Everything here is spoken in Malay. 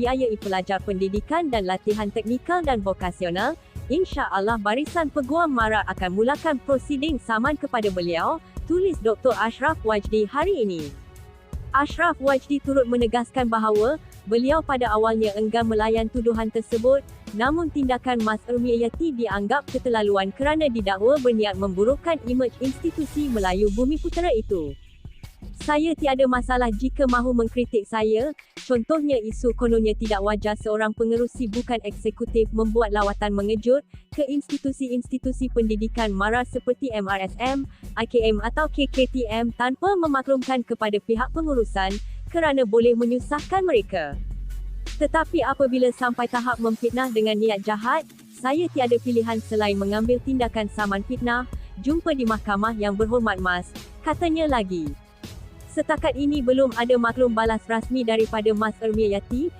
membiayai pelajar pendidikan dan latihan teknikal dan vokasional, insya Allah Barisan Peguam MARA akan mulakan prosiding saman kepada beliau, tulis Dr. Ashraf Wajdi hari ini. Ashraf Wajdi turut menegaskan bahawa beliau pada awalnya enggan melayan tuduhan tersebut, namun tindakan Mas Ermiayati dianggap keterlaluan kerana didakwa berniat memburukkan imej institusi Melayu Bumi Putera itu. Saya tiada masalah jika mahu mengkritik saya, contohnya isu kononnya tidak wajar seorang pengerusi bukan eksekutif membuat lawatan mengejut ke institusi-institusi pendidikan MARA seperti MRSM, IKM atau KKTM tanpa memaklumkan kepada pihak pengurusan kerana boleh menyusahkan mereka. Tetapi apabila sampai tahap memfitnah dengan niat jahat, saya tiada pilihan selain mengambil tindakan saman fitnah, jumpa di mahkamah yang berhormat mas, katanya lagi. Setakat ini belum ada maklum balas rasmi daripada Mas Ermiayati,